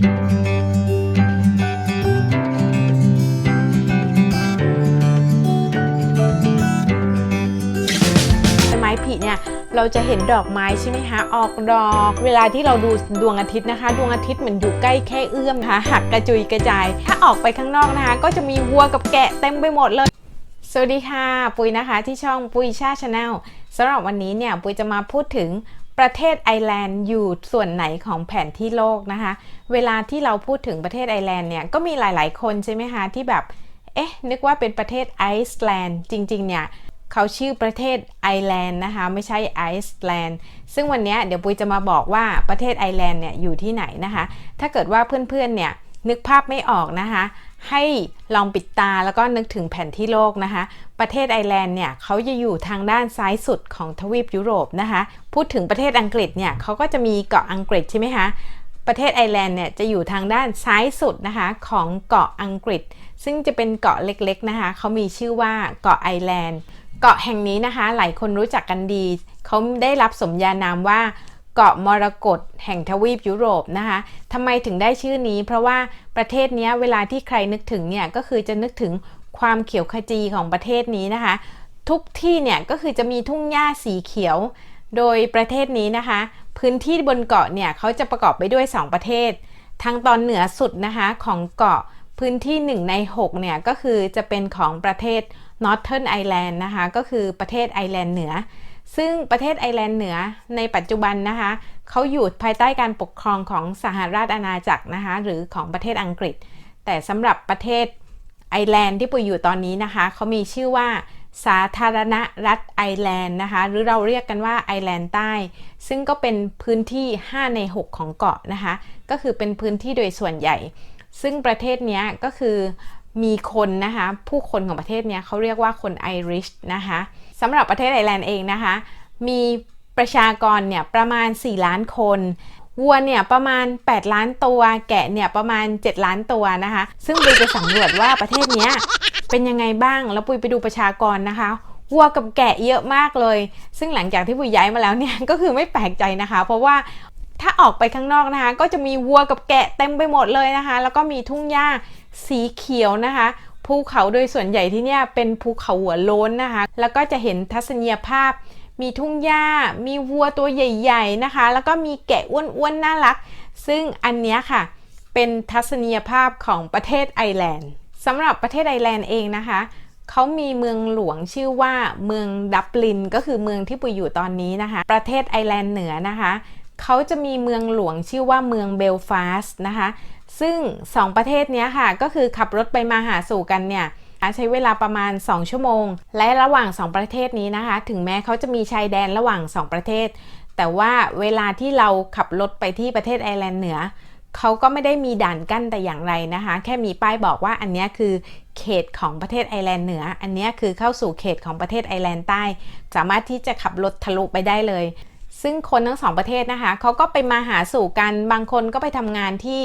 ไม้ผลิเนี่ยเราจะเห็นดอกไม้ใช่ไหมคะออกดอก เวลาที่เราดูดวงอาทิตย์นะคะ ดวงอาทิตย์เหมือนอยู่ใกล้แค่เอื้อมนะคะหักกระจุยกระจาย ถ้าออกไปข้างนอกนะคะ ก็จะมีวัวกับแกะเต็มไปหมดเลย สวัสดีค่ะ ปุยนะคะที่ช่องปุยชาชาแนลสำหรับวันนี้เนี่ยปุยจะมาพูดถึง ประเทศไอร์แลนด์อยู่ส่วนไหนของแผนที่โลกนะคะ เวลาที่เราพูดถึงประเทศไอร์แลนด์เนี่ยก็มีหลาย ๆ คนใช่ไหมคะที่แบบ เอ๊ะ นึกว่าเป็นประเทศไอซ์แลนด์จริง ๆ เนี่ยเขาชื่อประเทศไอร์แลนด์นะคะ ไม่ใช่ไอซ์แลนด์ซึ่งวันนี้เดี๋ยวปุยจะมาบอกว่าประเทศไอร์แลนด์เนี่ยอยู่ที่ไหนนะคะ ถ้าเกิดว่าเพื่อน ๆ เนี่ยนึกภาพไม่ออกนะคะ ให้ลองปิดตาแล้วก็นึกถึงแผนที่โลกนะคะ ประเทศไอร์แลนด์เนี่ยเขาจะอยู่ทางด้านซ้ายสุดของทวีปยุโรปนะคะ พูดถึงประเทศอังกฤษเนี่ยเขาก็จะมีเกาะอังกฤษใช่ไหมคะ ประเทศไอร์แลนด์เนี่ยจะอยู่ทางด้านซ้ายสุดนะคะของเกาะอังกฤษ ซึ่งจะเป็นเกาะเล็กๆนะคะเขามีชื่อว่าเกาะไอร์แลนด์ เกาะแห่งนี้นะคะ หลายคนรู้จักกันดี เขาได้รับสมญานามว่า เกาะมรกตแห่งทวีปยุโรปนะคะทำไมถึงได้ชื่อนี้ เพราะว่าประเทศนี้เวลาที่ใครนึกถึงเนี่ยก็คือจะนึกถึงความเขียวขจีของประเทศนี้นะคะ ทุกที่เนี่ยก็คือจะมีทุ่งหญ้าสีเขียว โดยประเทศนี้นะคะ พื้นที่บนเกาะเนี่ยเขาจะประกอบไปด้วย 2 ประเทศ ทางตอนเหนือสุดนะคะของเกาะพื้นที่ 1 ใน 6 เนี่ยก็คือจะเป็นของประเทศ Northern Ireland นะคะ ก็คือประเทศไอร์แลนด์เหนือ ซึ่งประเทศไอร์แลนด์เหนือในปัจจุบันนะคะเขาอยู่ภายใต้การปกครองของสหราชอาณาจักรนะคะหรือของประเทศอังกฤษ แต่สำหรับประเทศไอร์แลนด์ที่ปุยอยู่ตอนนี้นะคะเขามีชื่อว่าสาธารณรัฐไอร์แลนด์นะคะหรือเราเรียกกันว่าไอร์แลนด์ใต้ ซึ่งก็เป็นพื้นที่ 5 ใน 6 ของเกาะนะคะก็คือเป็นพื้นที่โดยส่วนใหญ่ ซึ่งประเทศนี้ก็คือ มีคนนะคะผู้คนของประเทศเนี้ยเขาเรียกว่าคนไอริชนะคะสำหรับประเทศไอร์แลนด์เองนะคะมีประชากรเนี่ยประมาณ 4 ล้านคนวัวเนี่ยประมาณ 8 ล้านตัว แกะเนี่ยประมาณ 7 ล้านตัวนะคะ ซึ่งปุยไปสำรวจว่าประเทศนี้เป็นยังไงบ้าง แล้วปุยไปดูประชากรนะคะวัวกับแกะเยอะมากเลย ซึ่งหลังจากที่ปุยย้ายมาแล้วเนี่ยก็คือไม่แปลกใจนะคะ เพราะว่า ถ้าออกไปข้างนอกนะคะ ก็จะมีวัวกับแกะเต็มไปหมดเลยนะคะ แล้วก็มีทุ่งหญ้าสีเขียวนะคะภูเขาโดยส่วนใหญ่ที่เนี่ยเป็นภูเขาหัวโล้นนะคะ แล้วก็จะเห็นทัศนียภาพ มีทุ่งหญ้า มีวัวตัวใหญ่ ๆนะคะ แล้วก็มีแกะอ้วนๆน่ารัก ซึ่งอันเนี้ยค่ะ เป็นทัศนียภาพของประเทศไอร์แลนด์สำหรับประเทศไอร์แลนด์เองนะคะเขามีเมืองหลวงชื่อว่าเมืองดับลิน ก็คือเมืองที่ปุยอยู่ตอนนี้นะคะ ประเทศไอร์แลนด์เหนือนะคะ เขาจะมีเมืองหลวงชื่อว่าเมืองเบลฟาสต์นะคะ ซึ่ง 2 ประเทศนี้ค่ะ ก็คือขับรถไปมาหาสู่กันเนี่ยใช้เวลาประมาณ 2 ชั่วโมง และระหว่าง 2 ประเทศนี้นะคะ ถึงแม้เขาจะมีชายแดนระหว่าง 2 ประเทศ แต่ว่าเวลาที่เราขับรถไปที่ประเทศไอร์แลนด์เหนือเขาก็ไม่ได้มีด่านกั้นแต่อย่างไรนะคะ แค่มีป้ายบอกว่าอันนี้คือเขตของประเทศไอร์แลนด์เหนือ อันนี้คือเข้าสู่เขตของประเทศไอร์แลนด์ใต้ สามารถที่จะขับรถทะลุไปได้เลย ซึ่งคนทั้งสองประเทศนะคะเขาก็ไปมาหาสู่กันบางคนก็ไปทำงานที่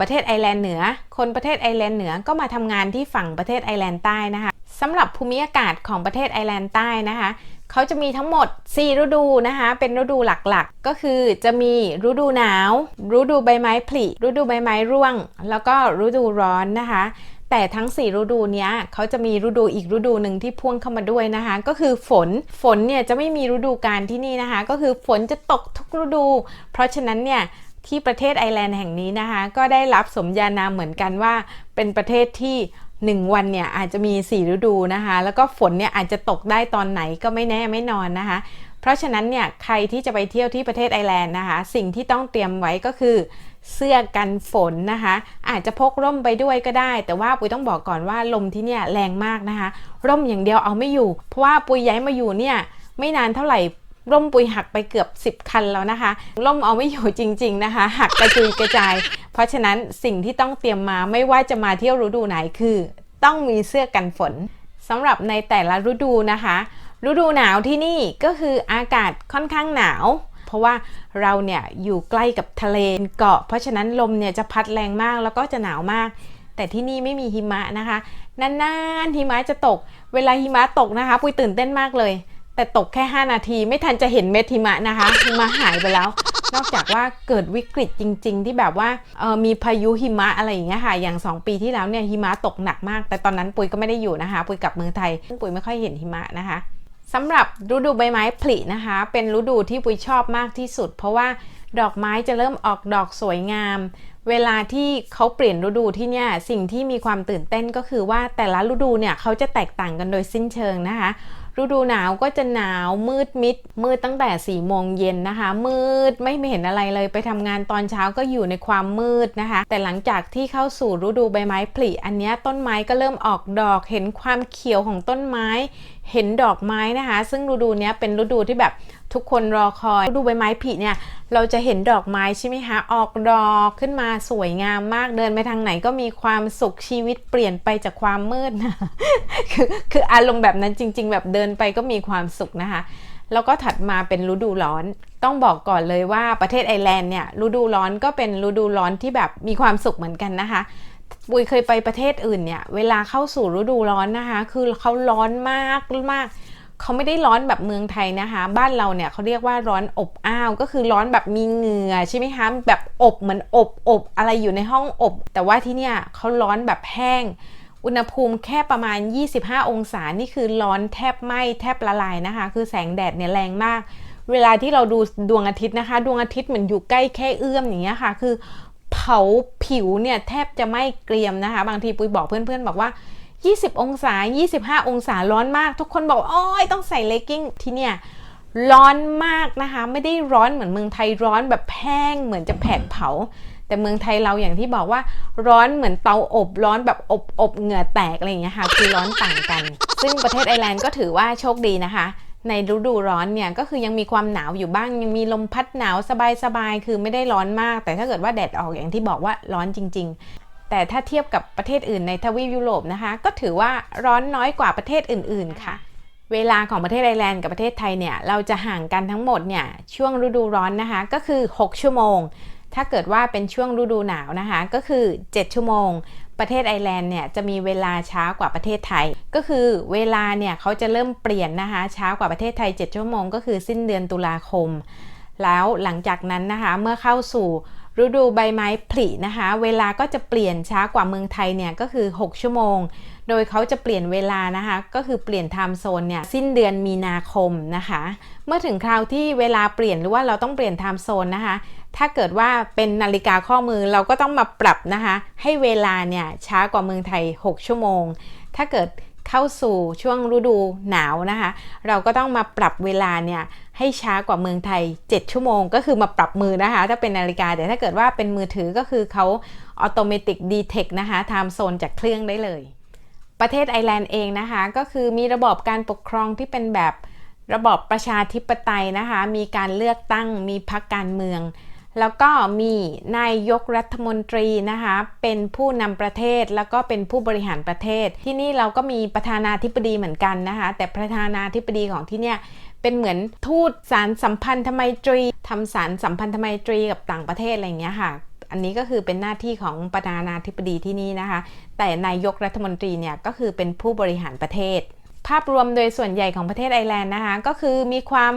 ประเทศไอร์แลนด์เหนือ คนประเทศไอร์แลนด์เหนือก็มาทำงานที่ฝั่งประเทศไอร์แลนด์ใต้นะคะสำหรับภูมิอากาศของประเทศไอร์แลนด์ใต้นะคะเขาจะมีทั้งหมด 4 ฤดูนะคะ เป็นฤดูหลักๆ ก็คือจะมีฤดูหนาว ฤดูใบไม้ผลิ ฤดูใบไม้ร่วง แล้วก็ฤดูร้อนนะคะ แต่ทั้ง 4 ฤดูเนี้ยเขาจะมีฤดูอีกฤดูหนึ่งที่พ่วงเข้ามาด้วยนะคะ ก็คือฝนฝนเนี่ยจะไม่มีฤดูกาลที่นี่นะคะ ก็คือฝนจะตกทุกฤดู เพราะฉะนั้นเนี่ยที่ประเทศไอร์แลนด์แห่งนี้นะคะ ก็ได้รับสมญานามเหมือนกันว่าเป็นประเทศที่1วันเนี่ยอาจจะมี 4 ฤดูนะคะ แล้วก็ฝนเนี่ยอาจจะตกได้ตอนไหนก็ไม่แน่ไม่นอนนะคะ เพราะฉะนั้นเนี่ยใครที่จะไปเที่ยวที่ประเทศไอร์แลนด์นะคะ สิ่งที่ต้องเตรียมไว้ก็คือเสื้อกันฝนนะคะ อาจจะพกร่มไปด้วยก็ได้ แต่ว่าปุยต้องบอกก่อนว่าลมที่เนี่ยแรงมากนะคะ ร่มอย่างเดียวเอาไม่อยู่ เพราะว่าปุยย้ายมาอยู่เนี่ยไม่นานเท่าไหร่ร่มปุยหักไปเกือบ 10 คันแล้วนะคะ ร่มเอาไม่อยู่จริง ๆนะคะ หักกระจุยกระจาย เพราะฉะนั้นสิ่งที่ต้องเตรียมมาไม่ว่าจะมาเที่ยวฤดูไหนคือ ต้องมีเสื้อกันฝนสำหรับในแต่ละฤดูนะคะ ฤดูหนาวที่นี่ก็คืออากาศค่อนข้างหนาว เพราะว่าเราเนี่ยอยู่ใกล้กับทะเลเกาะ เพราะฉะนั้นลมเนี่ยจะพัดแรงมากแล้วก็จะหนาวมาก แต่ที่นี่ไม่มีหิมะนะคะนานๆหิมะจะตก เวลาหิมะตกนะคะ ปุยตื่นเต้นมากเลย แต่ตกแค่ 5 นาทีไม่ทันจะเห็นเม็ดหิมะนะคะหิมะหายไปแล้วนอกจากว่าเกิดวิกฤตจริง ๆ ที่แบบว่าเออมีพายุหิมะอะไรอย่างเงี้ยค่ะ อย่าง 2 ปีที่แล้วเนี่ยหิมะตกหนักมาก แต่ตอนนั้นปุยก็ไม่ได้อยู่นะคะ ปุยกลับเมืองไทยซึ่งปุยไม่ค่อยเห็นหิมะนะคะ สำหรับฤดูใบไม้ผลินะคะ เป็นฤดูที่ปุยชอบมากที่สุด เพราะว่าดอกไม้จะเริ่มออกดอกสวยงาม เวลาที่เขาเปลี่ยนฤดูที่เนี่ยสิ่งที่มีความตื่นเต้นก็คือว่าแต่ละฤดูเนี่ยเขาจะแตกต่างกันโดยสิ้นเชิงนะคะ ฤดูหนาวก็จะหนาวมืดมิด มืดตั้งแต่4ี่โมงเย็นนะคะ มืดไม่เห็นอะไรเลยไปทำงานตอนเช้าก็อยู่ในความมืดนะคะ แต่หลังจากที่เข้าสู่ฤดูใบไม้ผลิอันนี้ต้นไม้ก็เริ่มออกดอกเห็นความเขียวของต้นไม้ เห็นดอกไม้นะคะ ซึ่งฤดูนี้เป็นฤดูที่แบบ ทุกคนรอคอยดูใบไม้ผลิเนี่ยเราจะเห็นดอกไม้ใช่ไหมคะออกดอกขึ้นมาสวยงามมากเดินไปทางไหนก็มีความสุขชีวิตเปลี่ยนไปจากความมืดนะคือคืออารมณ์แบบนั้นจริง ๆ แบบเดินไปก็มีความสุขนะคะ แล้วก็ถัดมาเป็นฤดูร้อน ต้องบอกก่อนเลยว่าประเทศไอร์แลนด์เนี่ยฤดูร้อนก็เป็นฤดูร้อนที่แบบมีความสุขเหมือนกันนะคะปุยเคยไปประเทศอื่นเนี่ย เวลาเข้าสู่ฤดูร้อนนะคะ คือเขาร้อนมากมาก เขาไม่ได้ร้อนแบบเมืองไทยนะคะ บ้านเราเนี่ยเขาเรียกว่าร้อนอบอ้าว ก็คือร้อนแบบมีเหงื่อใช่ไหมคะแบบอบเหมือนอบอบอะไรอยู่ในห้องอบ แต่ว่าที่เนี่ยเขาร้อนแบบแห้ง อุณหภูมิแค่ประมาณ 25 องศา นี่คือร้อนแทบไหม้แทบละลายนะคะ คือแสงแดดเนี่ยแรงมาก เวลาที่เราดูดวงอาทิตย์นะคะ ดวงอาทิตย์เหมือนอยู่ใกล้แค่เอื้อมอย่างเงี้ยค่ะ คือเผาผิวเนี่ยแทบจะไม่เกรียมนะคะ บางทีปุ้ยบอกเพื่อนๆ บอกว่า 20 องศา 25 องศาร้อนมาก ทุกคนบอกโอ้ยต้องใส่เลกกิ้งที่เนี่ยร้อนมากนะคะ ไม่ได้ร้อนเหมือนเมืองไทยร้อนแบบแห้งเหมือนจะแผดเผา แต่เมืองไทยเราอย่างที่บอกว่า ร้อนเหมือนเตาอบร้อนแบบอบอบเหงื่อแตกอะไรอย่างเงี้ยค่ะคือร้อนต่างกัน ซึ่งประเทศไอร์แลนด์ก็ถือว่าโชคดีนะคะในฤดูร้อนเนี่ยก็คือยังมีความหนาวอยู่บ้าง ยังมีลมพัดหนาวสบายๆคือไม่ได้ร้อนมาก แต่ถ้าเกิดว่าแดดออกอย่างที่บอกว่าร้อนจริง ๆ แต่ถ้าเทียบกับประเทศอื่นในทวีปยุโรปนะคะ ก็ถือว่าร้อนน้อยกว่าประเทศอื่น ๆ ค่ะ เวลาของประเทศไอร์แลนด์กับประเทศไทยเนี่ย เราจะห่างกันทั้งหมดเนี่ย ช่วงฤดูร้อนนะคะ ก็คือ 6 ชั่วโมง ถ้าเกิดว่าเป็นช่วงฤดูหนาวนะคะ ก็คือ 7 ชั่วโมง ประเทศไอร์แลนด์เนี่ยจะมีเวลาช้ากว่าประเทศไทย ก็คือเวลาเนี่ยเขาจะเริ่มเปลี่ยนนะคะ ช้ากว่าประเทศไทย 7 ชั่วโมง ก็คือสิ้นเดือนตุลาคม แล้วหลังจากนั้นนะคะ เมื่อเข้าสู่ ฤดูใบไม้ผลินะคะ เวลาก็จะเปลี่ยนช้ากว่าเมืองไทยเนี่ยก็คือ 6 ชั่วโมง โดยเขาจะเปลี่ยนเวลานะคะ ก็คือเปลี่ยนไทม์โซนเนี่ยสิ้นเดือนมีนาคมนะคะ เมื่อถึงคราวที่เวลาเปลี่ยนหรือว่าเราต้องเปลี่ยนไทม์โซนนะคะ ถ้าเกิดว่าเป็นนาฬิกาข้อมือเราก็ต้องมาปรับนะคะ ให้เวลาเนี่ยช้ากว่าเมืองไทย 6 ชั่วโมง ถ้าเกิด เข้าสู่ช่วงฤดูหนาวนะคะ เราก็ต้องมาปรับเวลาเนี่ยให้ช้ากว่าเมืองไทย 7 ชั่วโมง ก็คือมาปรับมือนะคะ ถ้าเป็นนาฬิกาแต่ถ้าเกิดว่าเป็นมือถือก็คือเขาออโตเมติกดีเทคนะคะไทม์โซนจากเครื่องได้เลย ประเทศไอร์แลนด์เองนะคะ ก็คือมีระบบการปกครองที่เป็นแบบระบอบประชาธิปไตยนะคะ มีการเลือกตั้ง มีพรรคการเมือง แล้วก็มีนายกรัฐมนตรีนะคะเป็นผู้นำประเทศแล้วก็เป็นผู้บริหารประเทศ ที่นี่เราก็มีประธานาธิบดีเหมือนกันนะคะแต่ประธานาธิบดีของที่เนี่ยเป็นเหมือนทูตสารสัมพันธไมตรีทำสารสัมพันธไมตรีกับต่างประเทศอะไรอย่างเงี้ยค่ะอันนี้ก็คือเป็นหน้าที่ของประธานาธิบดีที่นี่นะคะ แต่นายกรัฐมนตรีเนี่ยก็คือเป็นผู้บริหารประเทศ ภาพรวมโดยส่วนใหญ่ของประเทศไอร์แลนด์นะคะ ก็คือมีความ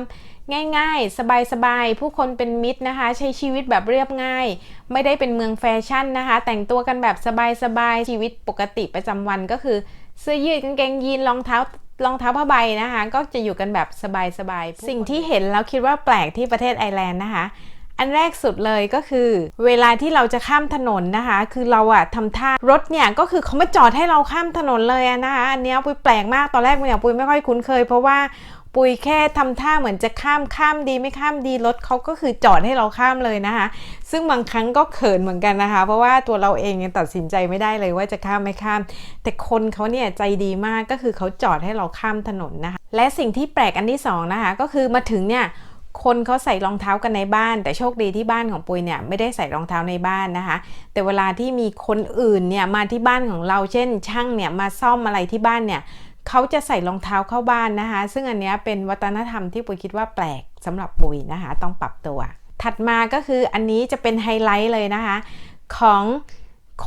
ง่ายๆ สบายๆ ผู้คนเป็นมิตรนะคะ ใช้ชีวิตแบบเรียบง่าย ไม่ได้เป็นเมืองแฟชั่นนะคะ แต่งตัวกันแบบสบายๆ ชีวิตปกติประจำวันก็คือ เสื้อยืดกางเกงยีนรองเท้ารองเท้าผ้าใบนะคะ ก็จะอยู่กันแบบสบายๆ สิ่งที่เห็นแล้วคิดว่าแปลกที่ประเทศไอร์แลนด์นะคะ อันแรกสุดเลยก็คือ เวลาที่เราจะข้ามถนนนะคะ คือเราอะทำท่ารถเนี่ยก็คือเขาไม่จอดให้เราข้ามถนนเลยนะคะอันนี้ปุยแปลกมากตอนแรกเนี่ยปุยไม่ค่อยคุ้นเคย เพราะว่าปุยแค่ทำท่าเหมือนจะข้ามข้ามดีไม่ข้ามดีรถเขาก็คือจอดให้เราข้ามเลยนะคะ ซึ่งบางครั้งก็เขินเหมือนกันนะคะ เพราะว่าตัวเราเองยังตัดสินใจไม่ได้เลยว่าจะข้ามไม่ข้าม แต่คนเขาเนี่ยใจดีมากก็คือเขาจอดให้เราข้ามถนนนะคะ และสิ่งที่แปลกอันที่สองนะคะก็คือมาถึงเนี่ย คนเขาใส่รองเท้ากันในบ้าน แต่โชคดีที่บ้านของปุยเนี่ยไม่ได้ใส่รองเท้าในบ้านนะคะ แต่เวลาที่มีคนอื่นเนี่ยมาที่บ้านของเราเช่น ช่างเนี่ยมาซ่อมอะไรที่บ้านเนี่ยเขาจะใส่รองเท้าเข้าบ้านนะคะ ซึ่งอันนี้เป็นวัฒนธรรมที่ปุยคิดว่าแปลกสำหรับปุยนะคะ ต้องปรับตัว ถัดมาก็คืออันนี้จะเป็นไฮไลท์เลยนะคะ ของ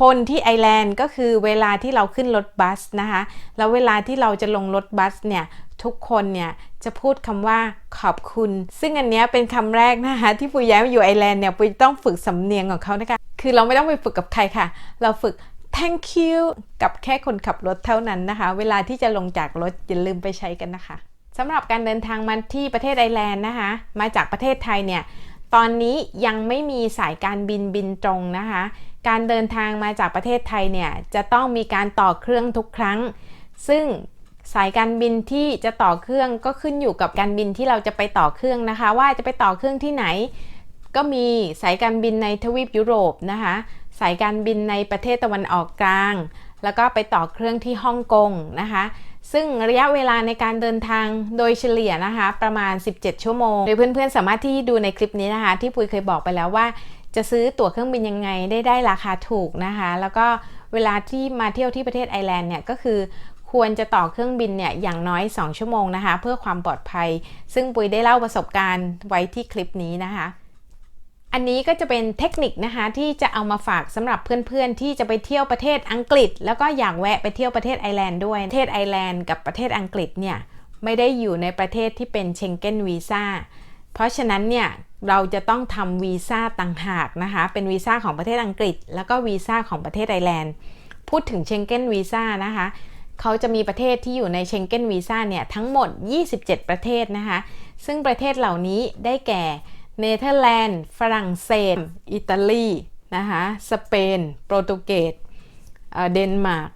คนที่ไอร์แลนด์ก็คือเวลาที่เราขึ้นรถบัสนะคะ แล้วเวลาที่เราจะลงรถบัสเนี่ย ทุกคนเนี่ยจะพูดคำว่าขอบคุณ ซึ่งอันเนี้ยเป็นคำแรกนะคะที่ปุยย้ายมาอยู่ไอร์แลนด์เนี่ยปุยต้องฝึกสำเนียงของเขานะคะคือเราไม่ต้องไปฝึกกับใครค่ะ เราฝึก thank you กับแค่คนขับรถเท่านั้นนะคะ เวลาที่จะลงจากรถอย่าลืมไปใช้กันนะคะสำหรับการเดินทางมาที่ประเทศไอร์แลนด์นะคะ มาจากประเทศไทยเนี่ยตอนนี้ยังไม่มีสายการบินบินตรงนะคะ การเดินทางมาจากประเทศไทยเนี่ยจะต้องมีการต่อเครื่องทุกครั้ง ซึ่ง สายการบินที่จะต่อเครื่องก็ขึ้นอยู่กับการบินที่เราจะไปต่อเครื่องนะคะ ว่าจะไปต่อเครื่องที่ไหน ก็มีสายการบินในทวีปยุโรปนะคะ สายการบินในประเทศตะวันออกกลาง แล้วก็ไปต่อเครื่องที่ฮ่องกงนะคะ ซึ่งระยะเวลาในการเดินทางโดยเฉลี่ยนะคะ ประมาณ 17 ชั่วโมง โดยเพื่อนๆสามารถที่ดูในคลิปนี้นะคะ ที่ปุยเคยบอกไปแล้วว่า จะซื้อตั๋วเครื่องบินยังไงได้ได้ราคาถูกนะคะ แล้วก็เวลาที่มาเที่ยวที่ประเทศไอร์แลนด์เนี่ยก็คือ ควรจะต่อเครื่องบินเนี่ยอย่างน้อย 2 ชั่วโมงนะคะ เพื่อความปลอดภัย ซึ่งปุยได้เล่าประสบการณ์ไว้ที่คลิปนี้นะคะ อันนี้ก็จะเป็นเทคนิคนะคะที่จะเอามาฝากสำหรับเพื่อนๆ ที่จะไปเที่ยวประเทศอังกฤษ แล้วก็อยากแวะไปเที่ยวประเทศไอร์แลนด์ด้วยประเทศไอร์แลนด์กับประเทศอังกฤษเนี่ยไม่ได้อยู่ในประเทศที่เป็นเชงเก้นวีซ่าเพราะฉะนั้นเนี่ยเราจะต้องทำวีซ่าต่างหากนะคะ เป็นวีซ่าของประเทศอังกฤษ แล้วก็วีซ่าของประเทศไอร์แลนด์ พูดถึงเชงเก้นวีซ่านะคะ เขาจะมีประเทศที่อยู่ในเชงเก้นวีซ่าเนี่ยทั้งหมด 27 ประเทศนะคะ ซึ่งประเทศเหล่านี้ได้แก่เนเธอร์แลนด์ ฝรั่งเศส อิตาลีนะคะสเปน โปรตุเกสเดนมาร์ก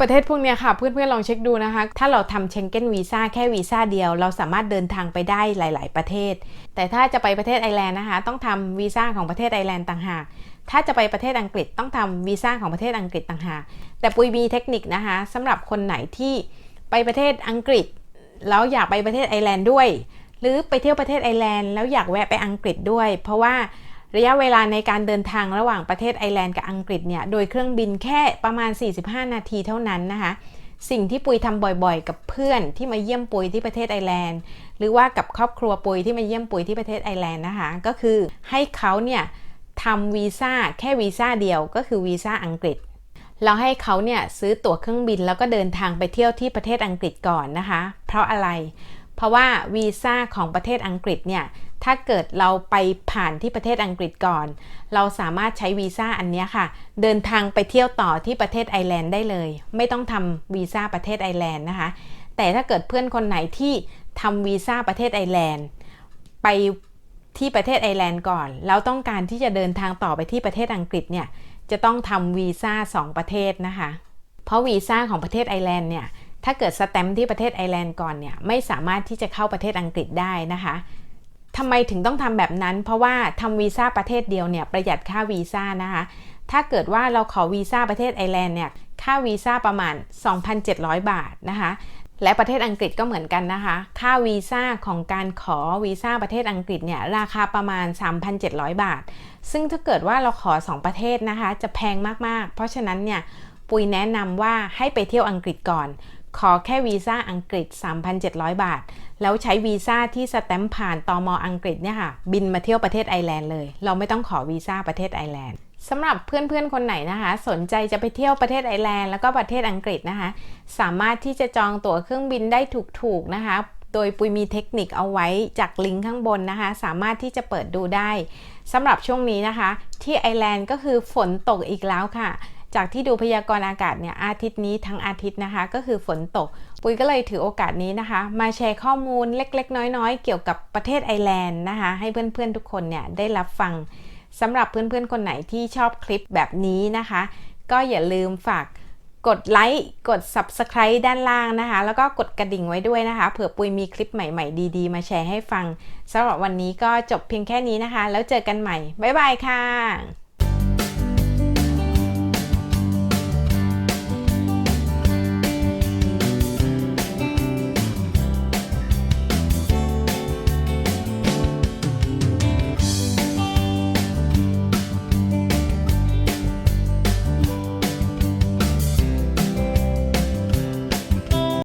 ประเทศพวกเนี้ยค่ะเพื่อนๆลองเช็คดูนะคะ ถ้าเราทำเชงเก้นวีซ่าแค่วีซ่าเดียว เราสามารถเดินทางไปได้หลาย ๆ ประเทศ แต่ถ้าจะไปประเทศไอร์แลนด์นะคะ ต้องทำวีซ่าของประเทศไอร์แลนด์ต่างหาก ถ้าจะไปประเทศอังกฤษต้องทำวีซ่าของประเทศอังกฤษต่างหาก แต่ปุยมีเทคนิคนะคะสำหรับคนไหนที่ไปประเทศอังกฤษ แล้วอยากไปประเทศไอร์แลนด์ด้วย หรือไปเที่ยวประเทศไอร์แลนด์แล้วอยากแวะไปอังกฤษด้วย เพราะว่าระยะเวลาในการเดินทางระหว่างประเทศไอร์แลนด์กับอังกฤษเนี่ยโดยเครื่องบินแค่ประมาณ 45 นาทีเท่านั้นนะคะสิ่งที่ปุยทำบ่อยๆ กับเพื่อนที่มาเยี่ยมปุยที่ประเทศไอร์แลนด์ หรือว่ากับครอบครัวปุยที่มาเยี่ยมปุยที่ประเทศไอร์แลนด์นะคะ ก็คือให้เขาเนี่ย ทำวีซ่าแค่วีซ่าเดียวก็คือวีซ่าอังกฤษเราให้เขาเนี่ยซื้อตั๋วเครื่องบินแล้วก็เดินทางไปเที่ยวที่ประเทศอังกฤษก่อนนะคะ เพราะอะไร เพราะว่าวีซ่าของประเทศอังกฤษเนี่ยถ้าเกิดเราไปผ่านที่ประเทศอังกฤษก่อน เราสามารถใช้วีซ่าอันนี้ค่ะ เดินทางไปเที่ยวต่อที่ประเทศไอร์แลนด์ได้เลย ไม่ต้องทำวีซ่าประเทศไอร์แลนด์นะคะ แต่ถ้าเกิดเพื่อนคนไหนที่ทำวีซ่าประเทศไอร์แลนด์ไป ที่ประเทศไอร์แลนด์ก่อน แล้วต้องการที่จะเดินทางต่อไปที่ประเทศอังกฤษเนี่ยจะต้องทำวีซ่า2 ประเทศนะคะ เพราะวีซ่าของประเทศไอร์แลนด์เนี่ยถ้าเกิดสแตมป์ที่ประเทศไอร์แลนด์ก่อนเนี่ยไม่สามารถที่จะเข้าประเทศอังกฤษได้นะคะทำไมถึงต้องทำแบบนั้น เพราะว่าทำวีซ่าประเทศเดียวเนี่ยประหยัดค่าวีซ่านะคะ ถ้าเกิดว่าเราขอวีซ่าประเทศไอร์แลนด์เนี่ยค่าวีซ่าประมาณ 2,700 บาทนะคะ และประเทศอังกฤษก็เหมือนกันนะคะ ค่าวีซ่าของการขอวีซ่าประเทศอังกฤษเนี่ยราคาประมาณ 3,700 บาท ซึ่งถ้าเกิดว่าเราขอ 2 ประเทศนะคะ จะแพงมากๆ เพราะฉะนั้นเนี่ยปุยแนะนำว่าให้ไปเที่ยวอังกฤษก่อน ขอแค่วีซ่าอังกฤษ 3,700 บาท แล้วใช้วีซ่าที่สแตมป์ผ่านตอมอังกฤษเนี่ยค่ะ บินมาเที่ยวประเทศไอร์แลนด์เลย เราไม่ต้องขอวีซ่าประเทศไอร์แลนด์ สำหรับเพื่อนๆ คนไหนนะคะ สนใจจะไปเที่ยวประเทศไอร์แลนด์แล้วก็ประเทศอังกฤษนะคะ สามารถที่จะจองตั๋วเครื่องบินได้ถูกๆนะคะ โดยปุยมีเทคนิคเอาไว้จากลิงก์ข้างบนนะคะ สามารถที่จะเปิดดูได้สำหรับช่วงนี้นะคะ ที่ไอร์แลนด์ก็คือฝนตกอีกแล้วค่ะ จากที่ดูพยากรณ์อากาศเนี่ยอาทิตย์นี้ทั้งอาทิตย์นะคะ ก็คือฝนตก ปุยก็เลยถือโอกาสนี้นะคะ มาแชร์ข้อมูลเล็กๆ น้อยๆ เกี่ยวกับประเทศไอร์แลนด์นะคะ ให้เพื่อนๆทุกคนเนี่ยได้รับฟัง สำหรับเพื่อนๆคนไหนที่ชอบคลิปแบบนี้นะคะ ก็อย่าลืมฝากกดไลค์กด Subscribe ด้านล่างนะคะ แล้วก็กดกระดิ่งไว้ด้วยนะคะ เผื่อปุยมีคลิปใหม่ๆ ดีๆ มาแชร์ให้ฟังสำหรับวันนี้ก็จบเพียงแค่นี้นะคะ แล้วเจอกันใหม่ บ๊ายบายค่ะ